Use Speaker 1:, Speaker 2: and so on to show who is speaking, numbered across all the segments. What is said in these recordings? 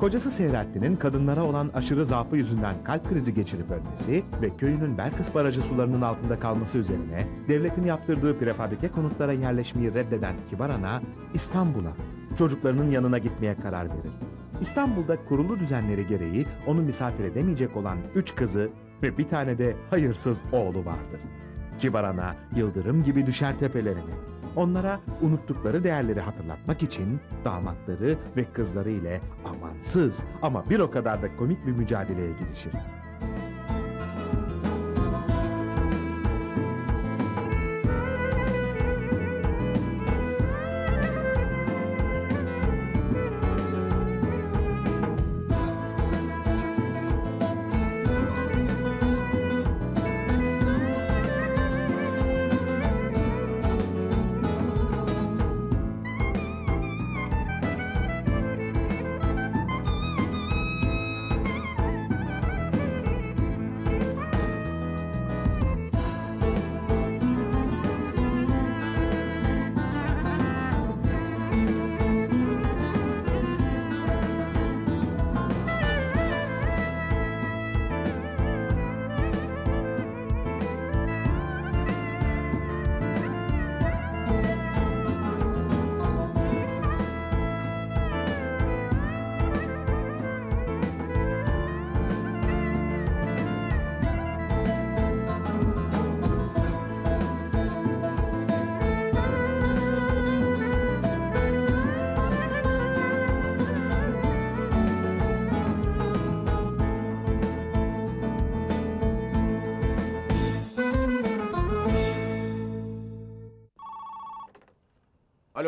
Speaker 1: Kocası Seyrettin'in kadınlara olan aşırı zaafı yüzünden kalp krizi geçirip ölmesi ve köyünün Belkıs Barajı sularının altında kalması üzerine devletin yaptırdığı prefabrike konutlara yerleşmeyi reddeden Kibar Ana İstanbul'a çocuklarının yanına gitmeye karar verir. İstanbul'da kurulu düzenleri gereği onu misafir edemeyecek olan üç kızı ve bir tane de hayırsız oğlu vardır. Kibar Ana yıldırım gibi düşer tepelerine. Onlara unuttukları değerleri hatırlatmak için damatları ve kızları ile amansız ama bir o kadar da komik bir mücadeleye girişir.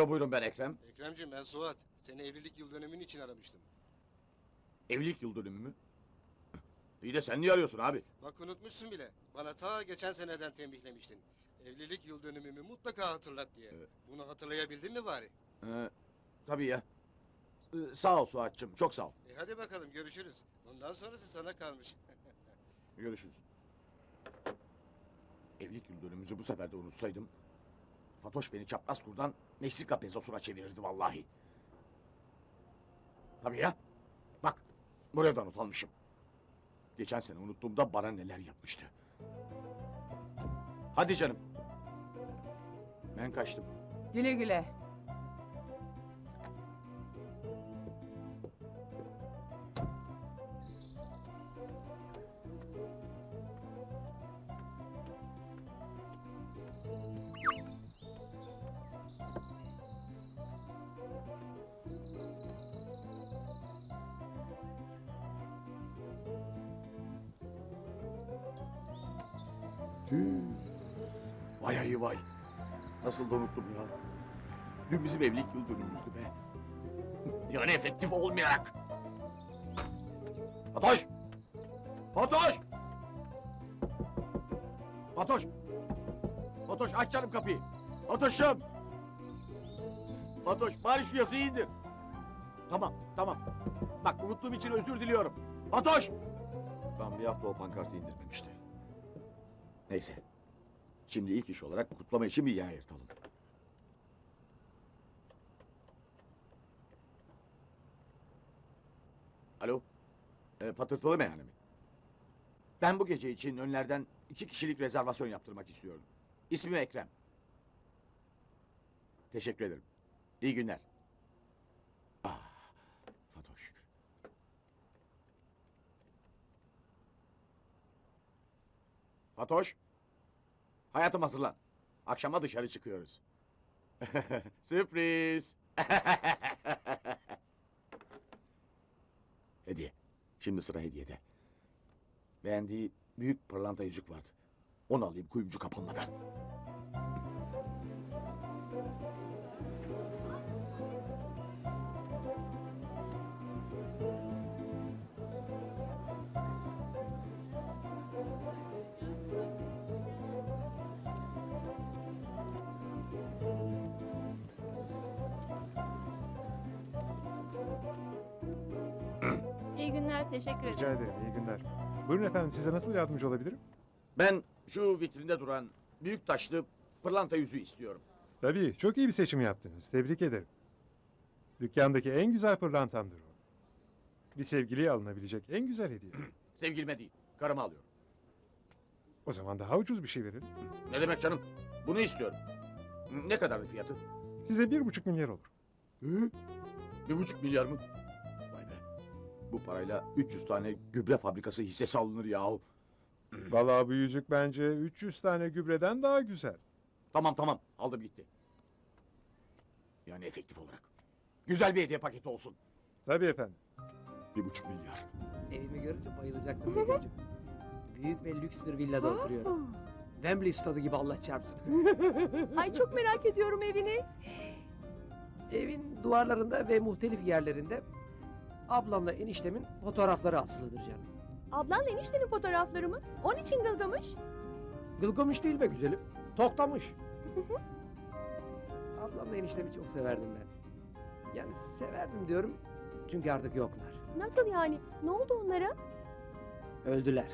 Speaker 2: Alo buyurun ben Ekrem.
Speaker 3: Ekremciğim ben Suat. Seni evlilik yıl dönümün için aramıştım.
Speaker 2: Evlilik yıl dönümü mü? İyi de sen niye arıyorsun abi?
Speaker 3: Bak unutmuşsun bile. Bana ta geçen seneden tembihlemiştin. Evlilik yıl dönümümü mutlaka hatırlat diye.
Speaker 2: Evet.
Speaker 3: Bunu hatırlayabildin mi bari?
Speaker 2: Ee, tabii ya. Ee, sağ ol Suat'cığım çok sağ ol.
Speaker 3: E hadi bakalım görüşürüz. Bundan sonrası sana kalmış.
Speaker 2: Görüşürüz. Evlilik yıl dönümümüzü bu sefer de unutsaydım... Fatoş beni çapraz kurdan Meksika pezosuna çevirirdi vallahi. Tabii ya. Bak buraya da not almışım. Geçen sene unuttuğumda bana neler yapmıştı. Hadi canım. Ben kaçtım.
Speaker 4: Güle güle.
Speaker 2: Nasıl da unuttum ya. Dün bizim evlilik yıl dönümümüzdü be. Yani efektif olmayarak. Fatoş! Fatoş! Fatoş! Fatoş aç canım kapıyı. Fatoş'um! Fatoş bari şu yazıyı indir. Tamam tamam. Bak unuttuğum için özür diliyorum. Fatoş! Tam bir hafta o pankartı indirmemişti. Neyse. Şimdi ilk iş olarak kutlama için bir yer ayırtalım. Alo. E, patırtılı meyhane mi? Ben bu gece için önlerden iki kişilik rezervasyon yaptırmak istiyorum. İsmim Ekrem. Teşekkür ederim. İyi günler. Ah, Fatoş. Fatoş. Hayatım hazırlan. Akşama dışarı çıkıyoruz. Sürpriz. Hediye. Şimdi sıra hediyede. Beğendiği büyük pırlanta yüzük vardı. Onu alayım kuyumcu kapanmadan.
Speaker 5: İyi günler, teşekkür ederim.
Speaker 6: Rica ederim, iyi günler. Buyurun efendim, size nasıl yardımcı olabilirim?
Speaker 2: Ben şu vitrinde duran büyük taşlı pırlanta yüzüğü istiyorum.
Speaker 6: Tabii, çok iyi bir seçim yaptınız. Tebrik ederim. Dükkandaki en güzel pırlantamdır o. Bir sevgiliye alınabilecek en güzel hediye.
Speaker 2: Sevgilime değil, karıma alıyorum.
Speaker 6: O zaman daha ucuz bir şey verelim.
Speaker 2: Ne demek canım? Bunu istiyorum. Ne kadar fiyatı?
Speaker 6: Size bir buçuk milyar olur.
Speaker 2: Hı? Bir buçuk milyar mı? Bu parayla 300 tane gübre fabrikası hissesi alınır yahu.
Speaker 6: Vallahi bu yüzük bence 300 tane gübreden daha güzel.
Speaker 2: Tamam tamam aldım gitti. Yani efektif olarak. Güzel bir hediye paketi olsun.
Speaker 6: Tabii efendim.
Speaker 2: Bir buçuk milyar.
Speaker 4: Evimi görünce bayılacaksın Begüm'cüm. Büyük ve lüks bir villada oturuyorum. Wembley stadı gibi Allah çarpsın.
Speaker 5: Ay çok merak ediyorum evini.
Speaker 4: Evin duvarlarında ve muhtelif yerlerinde ablamla eniştemin fotoğrafları asılıdır canım.
Speaker 5: Ablanla eniştenin fotoğrafları mı? Onun için Gılgamış.
Speaker 4: Gılgamış değil be güzelim. Toktamış. Ablamla eniştemi çok severdim ben. Yani severdim diyorum çünkü artık yoklar.
Speaker 5: Nasıl yani? Ne oldu onlara?
Speaker 4: Öldüler.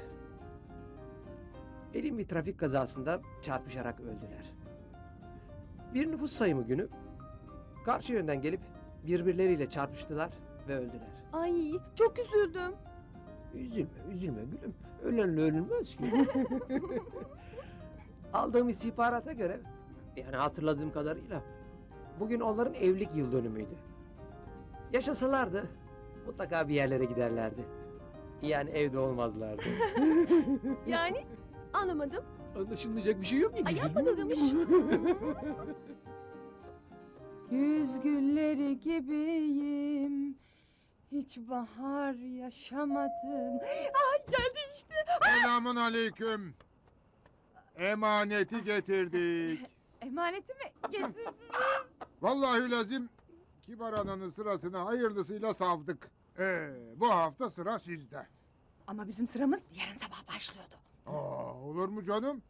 Speaker 4: Elim bir trafik kazasında çarpışarak öldüler. Bir nüfus sayımı günü karşı yönden gelip birbirleriyle çarpıştılar ve öldüler.
Speaker 5: Ay çok üzüldüm.
Speaker 4: Üzülme, üzülme gülüm. Ölenle ölünmez ki. Aldığım istihbarata göre, yani hatırladığım kadarıyla, bugün onların evlilik yıl dönümüydü. Yaşasalardı, mutlaka bir yerlere giderlerdi. Yani evde olmazlardı.
Speaker 5: Yani anlamadım.
Speaker 4: Anlaşılmayacak bir şey yok ki
Speaker 5: Ay
Speaker 4: güzelim.
Speaker 5: yapma Gılgamış.
Speaker 7: Yüz gülleri gibiyim. Hiç bahar yaşamadım. Ay geldi işte.
Speaker 8: Selamun aleyküm. Emaneti getirdik.
Speaker 7: Emaneti mi getirdiniz?
Speaker 8: Vallahi lazım kibar ananın sırasını hayırlısıyla savdık. Ee, bu hafta sıra sizde.
Speaker 7: Ama bizim sıramız yarın sabah başlıyordu.
Speaker 8: Aa, olur mu canım?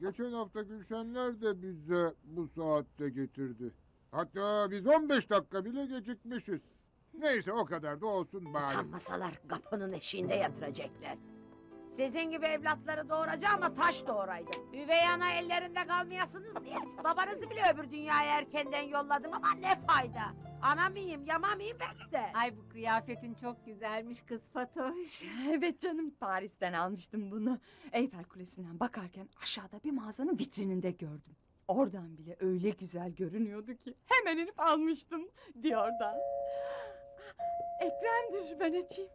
Speaker 8: Geçen hafta Gülşenler de bize bu saatte getirdi. Hatta biz 15 dakika bile gecikmişiz. Neyse o kadar da olsun bari.
Speaker 9: Utanmasalar kapının eşiğinde yatıracaklar. Sizin gibi evlatları doğuracağıma taş doğuraydı. Üvey ana ellerinde kalmayasınız diye babanızı bile öbür dünyaya erkenden yolladım ama ne fayda. Ana mıyım, yama mıyım belli de.
Speaker 10: Ay bu kıyafetin çok güzelmiş kız Fatoş.
Speaker 7: Evet canım Paris'ten almıştım bunu. Eyfel Kulesi'nden bakarken aşağıda bir mağazanın vitrininde gördüm. Oradan bile öyle güzel görünüyordu ki hemen inip almıştım diyordan. Ah, Ekrem'dir ben açayım.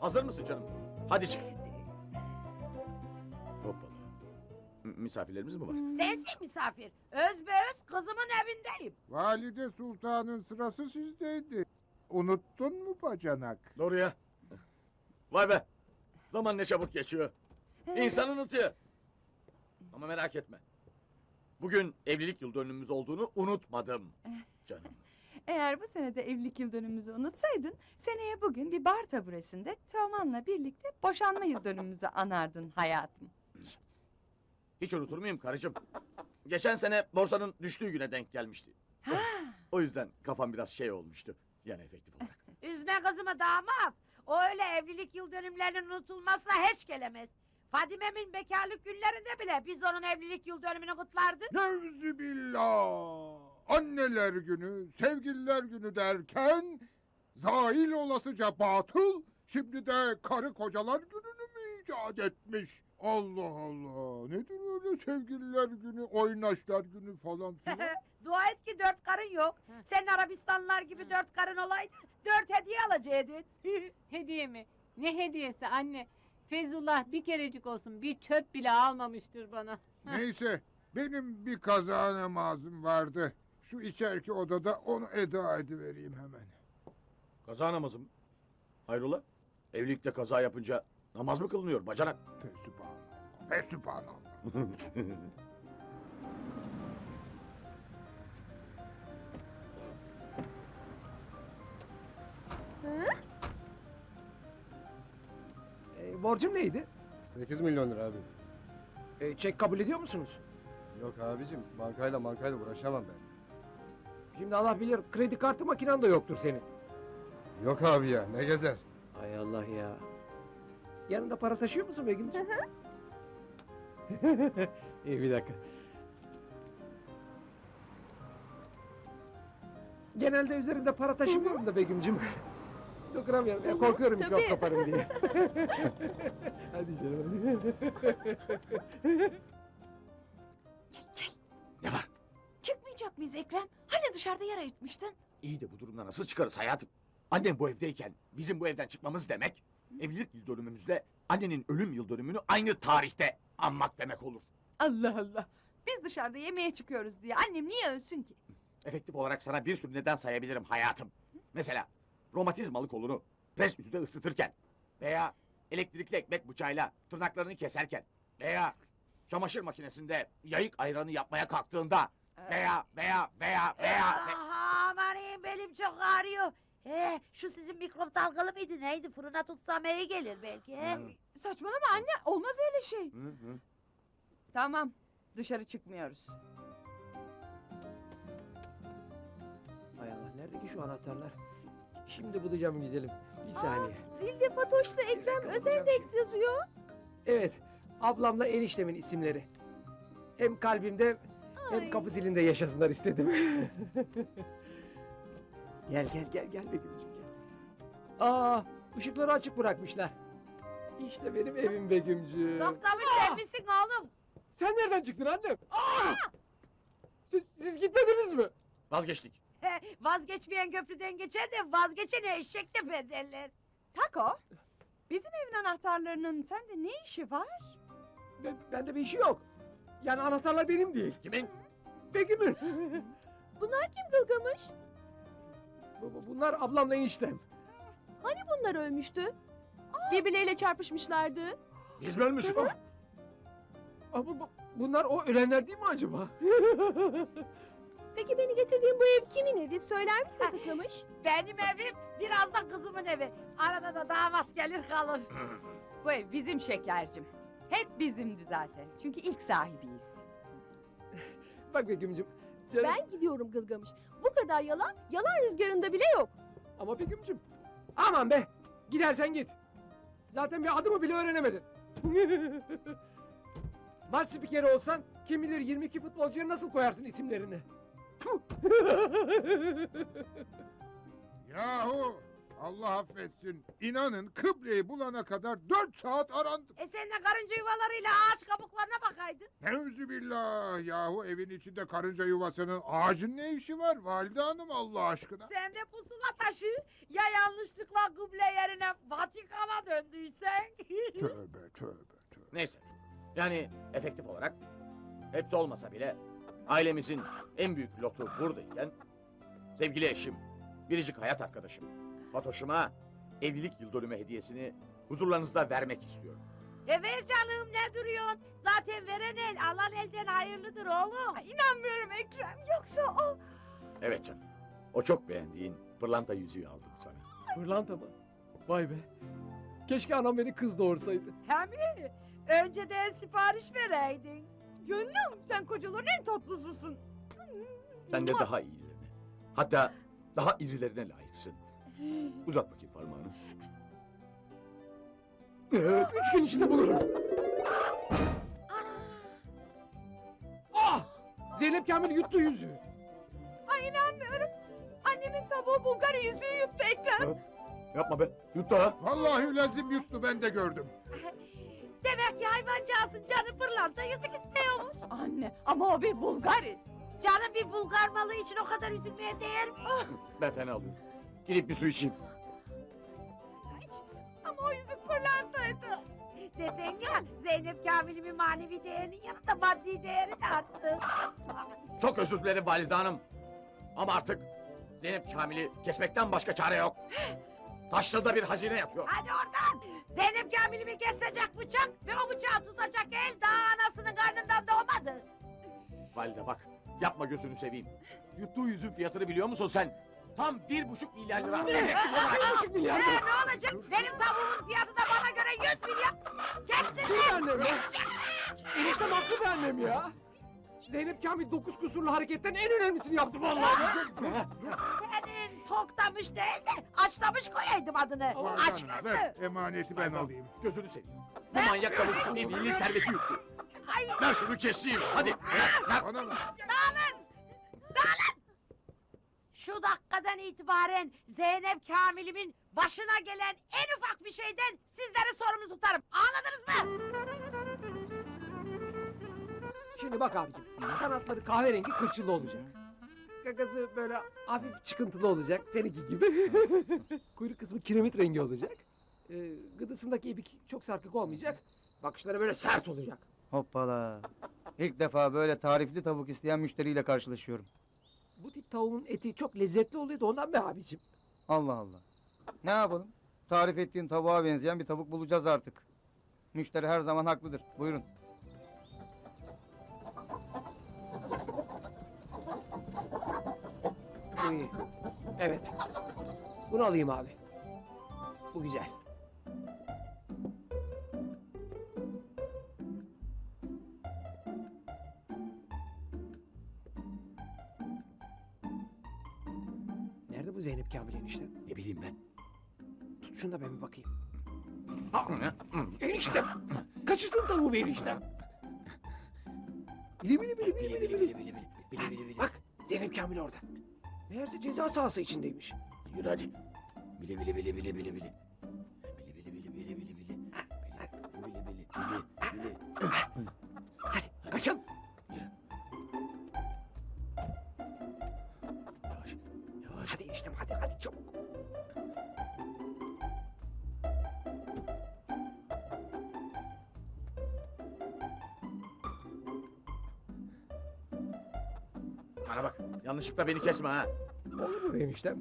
Speaker 2: Hazır mısın canım? Hadi çık. Hoppala. M- Misafirlerimiz mi var?
Speaker 9: Sensin misafir. Öz be öz kızımın evindeyim.
Speaker 8: Valide Sultan'ın sırası sizdeydi. Unuttun mu bacanak?
Speaker 2: Doğru ya. Vay be. Zaman ne çabuk geçiyor. İnsan unutuyor. Ama merak etme. Bugün evlilik yıl dönümümüz olduğunu unutmadım. Canım.
Speaker 7: Eğer bu senede evlilik yıl dönümümüzü unutsaydın, seneye bugün bir bar taburesinde Teoman'la birlikte boşanma yıl dönümümüzü anardın hayatım.
Speaker 2: Hiç unutur muyum karıcığım? Geçen sene borsanın düştüğü güne denk gelmişti. o yüzden kafam biraz şey olmuştu. Yani efektif olarak.
Speaker 9: Üzme kızımı damat. O öyle evlilik yıl dönümlerinin unutulmasına hiç gelemez. Fadime'min bekarlık günlerinde bile biz onun evlilik yıl dönümünü kutlardık.
Speaker 8: Nevzi billah. Anneler günü, sevgililer günü derken zail olasıca batıl şimdi de karı kocalar gününü mü icat etmiş? Allah Allah. Nedir öyle sevgililer günü, oynaşlar günü falan filan?
Speaker 9: Dua et ki dört karın yok. Senin Arabistanlılar gibi dört karın olaydı dört hediye alacaktın.
Speaker 10: Hediye mi? Ne hediyesi anne? Fezullah bir kerecik olsun bir çöp bile almamıştır bana.
Speaker 8: Neyse benim bir kaza namazım vardı. Şu içerki odada onu eda edivereyim hemen.
Speaker 2: Kaza namazı mı? Hayrola? Evlilikte kaza yapınca namaz mı kılınıyor bacanak?
Speaker 8: Fesübhanallah. Fesübhanallah.
Speaker 4: E, borcum neydi?
Speaker 11: 8 milyon lira abi.
Speaker 4: E, çek kabul ediyor musunuz?
Speaker 11: Yok abicim bankayla bankayla uğraşamam ben.
Speaker 4: Şimdi Allah bilir kredi kartı makinen de yoktur senin.
Speaker 11: Yok abi ya ne gezer.
Speaker 4: Hay Allah ya. Yanında para taşıyor musun Begüm'ciğim? İyi bir dakika. Genelde üzerimde para taşımıyorum da Begüm'cüm. Dokuramıyorum. Ya, korkuyorum
Speaker 5: Tabii.
Speaker 4: mikrop kaparım diye. hadi canım hadi.
Speaker 2: Ne var?
Speaker 7: Çıkmayacak mıyız Ekrem? Hani dışarıda yer ayırtmıştın?
Speaker 2: İyi de bu durumda nasıl çıkarız hayatım? Annem bu evdeyken bizim bu evden çıkmamız demek... ...evlilik yıl dönümümüzle annenin ölüm yıl dönümünü aynı tarihte anmak demek olur.
Speaker 7: Allah Allah. Biz dışarıda yemeğe çıkıyoruz diye annem niye ölsün ki?
Speaker 2: Efektif olarak sana bir sürü neden sayabilirim hayatım. Mesela romatizmalı kolunu pres ütüde ısıtırken veya elektrikli ekmek bıçağıyla tırnaklarını keserken veya çamaşır makinesinde yayık ayranı yapmaya kalktığında veya veya veya veya ve-
Speaker 9: Aha, aman belim çok ağrıyor. He, şu sizin mikrop dalgalı mıydı neydi? Fırına tutsam iyi gelir belki. He?
Speaker 7: Saçmalama anne olmaz öyle şey.
Speaker 2: Hı hı.
Speaker 7: Tamam dışarı çıkmıyoruz.
Speaker 4: Hay Allah nerede ki şu anahtarlar? Şimdi bulacağım güzelim. Bir saniye.
Speaker 5: Zilde Fatoş'ta Ekrem Özendeks yazıyor.
Speaker 4: Evet. Ablamla eniştemin isimleri. Hem kalbimde hem
Speaker 5: Ay.
Speaker 4: kapı zilinde yaşasınlar istedim. gel gel gel gel Begüm'cüm gel. Aa ışıkları açık bırakmışlar. İşte benim evim Begüm'cüm.
Speaker 9: Doktormuş sen misin oğlum?
Speaker 4: Sen nereden çıktın annem? Aa! Siz, siz gitmediniz mi?
Speaker 2: Vazgeçtik.
Speaker 9: He, vazgeçmeyen köprüden geçer de vazgeçene eşek teper derler.
Speaker 7: Tako bizim evin anahtarlarının sende ne işi var?
Speaker 4: Ben, bende bir işi yok. Yani anahtarlar benim değil.
Speaker 2: Kimin?
Speaker 4: Begüm'ün.
Speaker 5: Bunlar kim Gılgamış?
Speaker 4: Bu- bu- Bunlar ablamla eniştem.
Speaker 5: Hani bunlar ölmüştü? Birbirleriyle çarpışmışlardı.
Speaker 2: Biz mi?
Speaker 4: Aa, bu- bu- bunlar o ölenler değil mi acaba?
Speaker 5: Peki beni getirdiğin bu ev kimin evi? Söyler misin Tıklamış?
Speaker 9: Benim evim biraz da kızımın evi. Arada da damat gelir kalır.
Speaker 7: Bu ev bizim şekercim. Hep bizimdi zaten. Çünkü ilk sahibiyiz.
Speaker 4: Bak Begüm'cüm. Canım.
Speaker 5: Ben gidiyorum Gılgamış. Bu kadar yalan, yalan rüzgarında bile yok.
Speaker 4: Ama Begüm'cüm. Aman be. Gidersen git. Zaten bir adımı bile öğrenemedin. Maç spikeri olsan kim bilir 22 futbolcuya nasıl koyarsın isimlerini?
Speaker 8: Yahu Allah affetsin. İnanın kıbleyi bulana kadar dört saat arandım.
Speaker 9: E sen de karınca yuvalarıyla ağaç kabuklarına bakaydın.
Speaker 8: Nevzü billah yahu evin içinde karınca yuvasının ağacın ne işi var valide hanım Allah aşkına?
Speaker 9: Sen de pusula taşı ya yanlışlıkla kıble yerine Vatikan'a döndüysen.
Speaker 8: Tövbe tövbe tövbe.
Speaker 2: Neyse. Yani efektif olarak hepsi olmasa bile ailemizin en büyük lotu buradayken sevgili eşim, biricik hayat arkadaşım Fatoş'uma evlilik yıl dönümü hediyesini huzurlarınızda vermek istiyorum.
Speaker 9: e ver canım ne duruyorsun? Zaten veren el alan elden hayırlıdır oğlum.
Speaker 7: Ay, inanmıyorum Ekrem. Yoksa o...
Speaker 2: Evet canım. O çok beğendiğin pırlanta yüzüğü aldım sana.
Speaker 4: Pırlanta mı? Vay be. Keşke anam beni kız doğursaydı.
Speaker 9: Hem mi? Önceden sipariş vereydin.
Speaker 7: Canım sen kocaların en tatlısusun.
Speaker 2: Sen de daha iyilerine. Hatta daha irilerine layıksın. Uzat bakayım parmağını.
Speaker 4: Üç gün içinde bulurum. Ah! Zeynep Kamil yuttu yüzüğü.
Speaker 7: Ay inanmıyorum. Annemin tavuğu Bulgar yüzüğü yuttu Ekrem.
Speaker 2: Yapma be. Yut da.
Speaker 8: Vallahi lazım yuttu ben de gördüm.
Speaker 9: Demek ki hayvancağızın canı pırlanta yüzük istiyormuş.
Speaker 7: Anne ama o bir Bulgari.
Speaker 9: Canım bir Bulgar malı için o kadar üzülmeye değer mi?
Speaker 2: Ben fena alıyorum. Gidip bir su içeyim.
Speaker 7: Ama o yüzük pırlantaydı.
Speaker 9: Desen ya Zeynep Kamil'imin manevi değerinin yanında maddi değeri de arttı.
Speaker 2: Çok özür dilerim valide hanım. Ama artık Zeynep Kamil'i kesmekten başka çare yok. Taşlı'da bir hazine yatıyor.
Speaker 9: Hadi oradan. Zeynep Kamil'imi kesecek bıçak ve o bıçağı tutacak el daha anasının karnından doğmadı.
Speaker 2: Valide bak. Yapma gözünü seveyim. Yuttuğu yüzün fiyatını biliyor musun sen? Tam bir buçuk milyar lira.
Speaker 4: Bir buçuk milyar lira.
Speaker 9: ne olacak? Benim tavuğumun fiyatı da bana göre 100 milyon. Kestin mi?
Speaker 4: annem ya. Eniştem haklı be annem ya. Zeynep Kamil dokuz kusurlu hareketten en önemlisini yaptı vallahi.
Speaker 9: Senin toktamış değil de açlamış koyaydım adını.
Speaker 4: Aman
Speaker 9: Aç gözlü.
Speaker 8: ver emaneti ben alayım.
Speaker 2: Gözünü seveyim. Bu manyak tavuk evliliği serveti yuttu.
Speaker 9: Ay,
Speaker 2: Ben şunu keseyim. Hadi. Ver, ver.
Speaker 8: Bana bak.
Speaker 9: dağılın. Şu dakikadan itibaren Zeynep Kamil'imin başına gelen en ufak bir şeyden sizleri sorumlu tutarım. Anladınız mı?
Speaker 4: Şimdi bak abicim. Kanatları kahverengi kırçıllı olacak. Gagası böyle hafif çıkıntılı olacak. Seninki gibi. Kuyruk kısmı kiremit rengi olacak. Ee, gıdısındaki ibik çok sarkık olmayacak. Bakışları böyle sert olacak.
Speaker 12: Hoppala. İlk defa böyle tarifli tavuk isteyen müşteriyle karşılaşıyorum.
Speaker 4: Bu tip tavuğun eti çok lezzetli oluyor da ondan be abicim.
Speaker 12: Allah Allah. Ne yapalım? Tarif ettiğin tavuğa benzeyen bir tavuk bulacağız artık. Müşteri her zaman haklıdır. Buyurun.
Speaker 4: Evet. Bunu alayım abi. Bu güzel. Nerede bu Zeynep Kamil enişte?
Speaker 2: Ne bileyim ben.
Speaker 4: Tut şunu da ben bir bakayım. Aa, eniştem! Kaçırdın tavuğu be eniştem. Bili bili bili bili bili bili.
Speaker 2: bili bili bili bili.
Speaker 4: Bak Zeynep Kamil orada. Meğerse ceza sahası içindeymiş.
Speaker 2: Yürü hadi. Bili bili bili bili bili bili. Bili bili bili bili bili bili. Bili bili bili bili.
Speaker 4: Hadi kaçın.
Speaker 2: Yavaş. Yavaş.
Speaker 4: Hadi eniştem hadi hadi çabuk.
Speaker 2: Yanlışlıkla beni kesme ha.
Speaker 4: Olur mu be eniştem?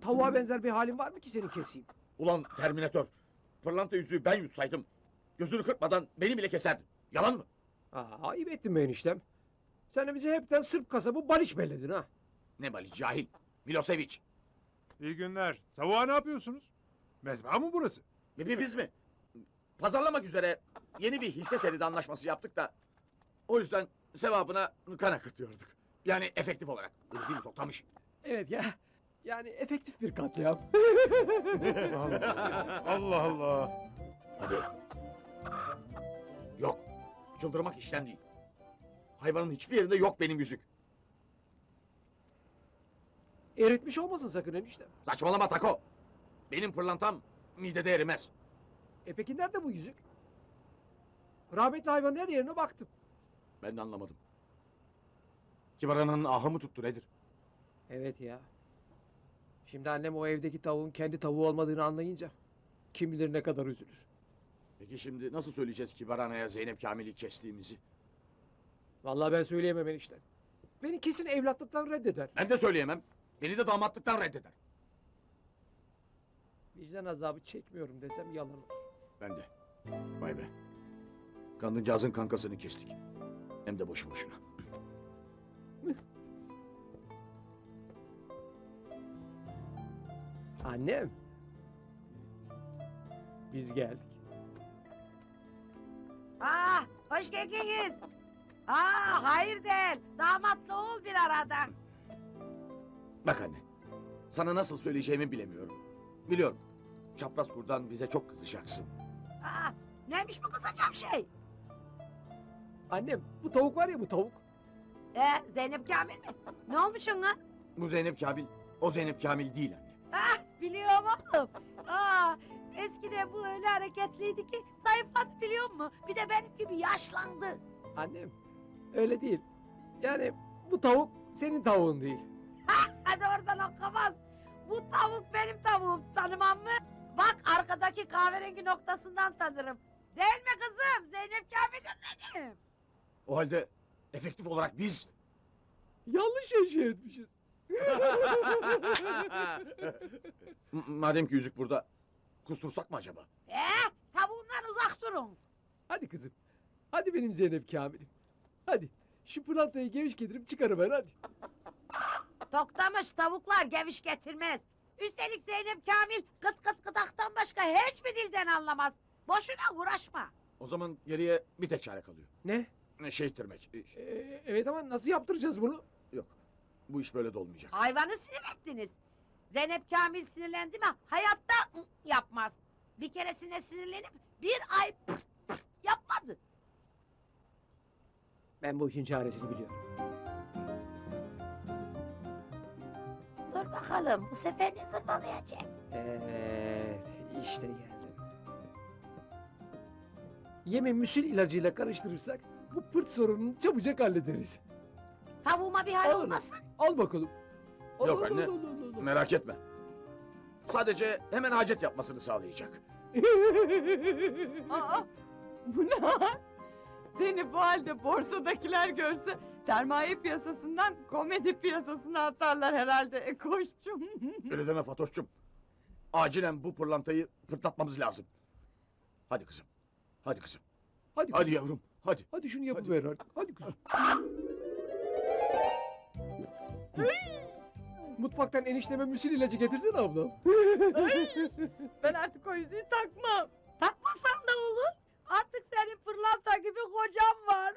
Speaker 4: Tavuğa benzer bir halin var mı ki seni keseyim?
Speaker 2: Ulan Terminator. Pırlanta yüzüğü ben yutsaydım. Gözünü kırpmadan beni bile keserdin. Yalan mı?
Speaker 4: Aa, ayıp ettin be eniştem. Sen de bize hepten Sırp kasabı baliç belledin ha.
Speaker 2: Ne bali cahil. Milosevic.
Speaker 6: İyi günler. Tavuğa ne yapıyorsunuz? Mezba mı burası?
Speaker 2: Bi- bi- Biz mi? Pazarlamak üzere yeni bir hisse senedi anlaşması yaptık da... ...o yüzden sevabına kan akıtıyorduk. Yani efektif olarak. Öyle değil mi Toktamış?
Speaker 4: Evet ya. Yani efektif bir katliam.
Speaker 6: Allah Allah.
Speaker 2: Hadi. Yok. Çıldırmak işten değil. Hayvanın hiçbir yerinde yok benim yüzük.
Speaker 4: Eritmiş olmasın sakın eniştem.
Speaker 2: Saçmalama Tako. Benim pırlantam midede erimez.
Speaker 4: E peki nerede bu yüzük? Rahmetli hayvanın her yerine baktım.
Speaker 2: Ben de anlamadım. Kibar ananın ahı mı tuttu nedir?
Speaker 4: Evet ya. Şimdi annem o evdeki tavuğun kendi tavuğu olmadığını anlayınca kim bilir ne kadar üzülür.
Speaker 2: Peki şimdi nasıl söyleyeceğiz Kibar anaya Zeynep Kamil'i kestiğimizi?
Speaker 4: Vallahi ben söyleyemem enişte. Beni kesin evlatlıktan reddeder.
Speaker 2: Ben de söyleyemem. Beni de damatlıktan reddeder.
Speaker 4: Vicdan azabı çekmiyorum desem yalan olur.
Speaker 2: Ben de. Vay be. Kandıncağızın kankasını kestik. Hem de boşu boşuna.
Speaker 4: Annem. Biz geldik.
Speaker 9: Aa, Ah, hoş geldiniz. Aa, hayır değil. Damatla oğul bir arada.
Speaker 2: Bak anne. Sana nasıl söyleyeceğimi bilemiyorum. Biliyorum. Çapraz kurdan bize çok kızacaksın.
Speaker 9: Aa, neymiş bu kızacağım şey?
Speaker 4: Annem bu tavuk var ya bu tavuk.
Speaker 9: Ee, Zeynep Kamil mi? Ne olmuş ona?
Speaker 2: Bu Zeynep Kamil, o Zeynep Kamil değil anne.
Speaker 9: Ah, biliyorum oğlum. Aa, eskiden bu öyle hareketliydi ki zayıfladı biliyor musun? Bir de benim gibi yaşlandı.
Speaker 4: Annem öyle değil. Yani bu tavuk senin tavuğun değil.
Speaker 9: Hadi oradan okamaz. Bu tavuk benim tavuğum tanımam mı? Bak arkadaki kahverengi noktasından tanırım. Değil mi kızım? Zeynep Kamil'im benim.
Speaker 2: O halde efektif olarak biz...
Speaker 4: Yanlış şey etmişiz.
Speaker 2: M- Madem ki yüzük burada, kustursak mı acaba?
Speaker 9: Ee, tavuğumdan uzak durun.
Speaker 4: Hadi kızım. Hadi benim Zeynep Kamil'im. Hadi. Şu pırlantayı geviş getirip çıkarıver hadi.
Speaker 9: Toktamış tavuklar geviş getirmez. Üstelik Zeynep Kamil kıt kıt kıtaktan başka hiçbir dilden anlamaz. Boşuna uğraşma.
Speaker 2: O zaman geriye bir tek çare kalıyor.
Speaker 4: Ne?
Speaker 2: Şey ettirmek.
Speaker 4: Ee, evet ama nasıl yaptıracağız bunu?
Speaker 2: Bu iş böyle de olmayacak.
Speaker 9: Hayvanı sinir ettiniz. Zeynep Kamil sinirlendi mi hayatta ı, yapmaz. Bir keresinde sinirlenip bir ay pırt pırt yapmadı.
Speaker 4: Ben bu işin çaresini biliyorum.
Speaker 9: bakalım bu sefer ne zırvalayacak?
Speaker 4: Evet, işte geldim. Yemi müsil ilacıyla karıştırırsak bu pırt sorununu çabucak hallederiz.
Speaker 9: Tavuğuma bir hal
Speaker 4: Al,
Speaker 9: olmasın.
Speaker 4: Al bakalım. Al,
Speaker 2: Yok
Speaker 4: al,
Speaker 2: anne.
Speaker 4: al, al, al, al.
Speaker 2: Merak etme. Sadece hemen hacet yapmasını sağlayacak.
Speaker 7: Aa, bu ne hal? Seni bu halde borsadakiler görse sermaye piyasasından komedi piyasasına atarlar herhalde e, koşçum.
Speaker 2: Öyle deme Fatoş'cum. Acilen bu pırlantayı pırtlatmamız lazım. Hadi kızım. Hadi kızım.
Speaker 4: Hadi,
Speaker 2: Hadi
Speaker 4: kızım,
Speaker 2: yavrum. Hadi.
Speaker 4: hadi şunu yapıver artık. Hadi kızım. Mutfaktan enişteme müsil ilacı getirsene ablam.
Speaker 7: ben artık o yüzüğü takmam.
Speaker 9: Takmasan da olur. Artık senin pırlanta gibi kocan var.